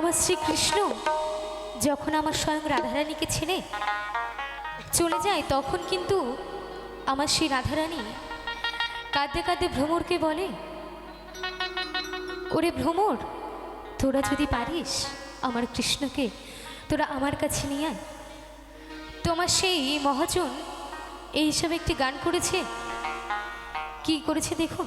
আমার শ্রীকৃষ্ণ? যখন আমার স্বয়ং রাধারানীকে ছেড়ে চলে যায়, তখন কিন্তু আমার সেই রাধারানী কাঁদতে কাঁদতে ভ্রমরকে বলে, ওরে ভ্রমর, তোরা যদি পারিস আমার কৃষ্ণকে, তোরা আমার কাছে নিয়ে আয়। তোমার সেই মহাজন এই হিসাবে একটি গান করেছে। কি করেছে দেখুন।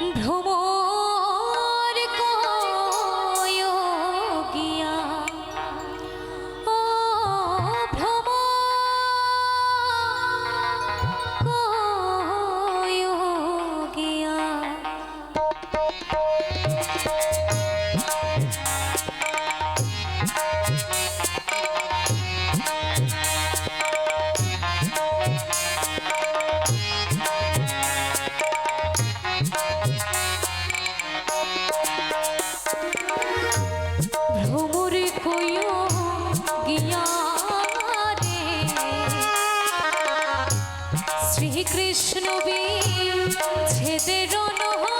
ভ্রমর শ্রীকৃষ্ণ বি ছেদের নহলে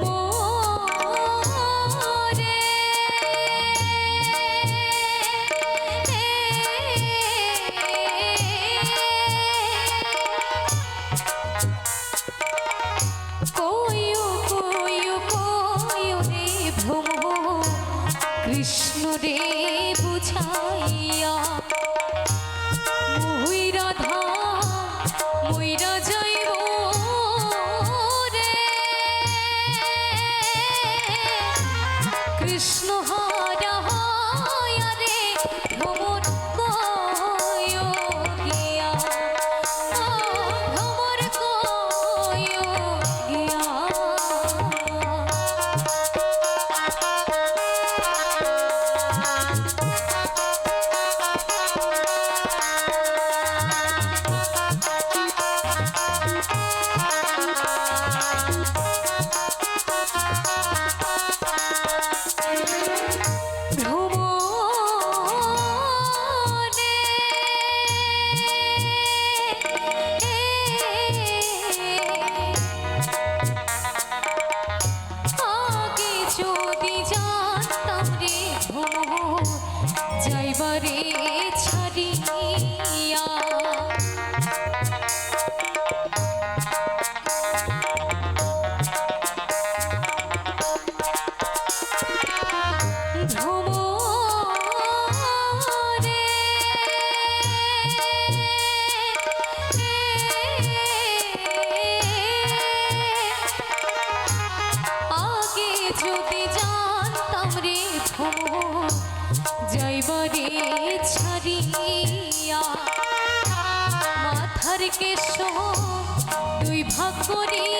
দিয়া মাথার কেশ দুই ভাগ করিয়া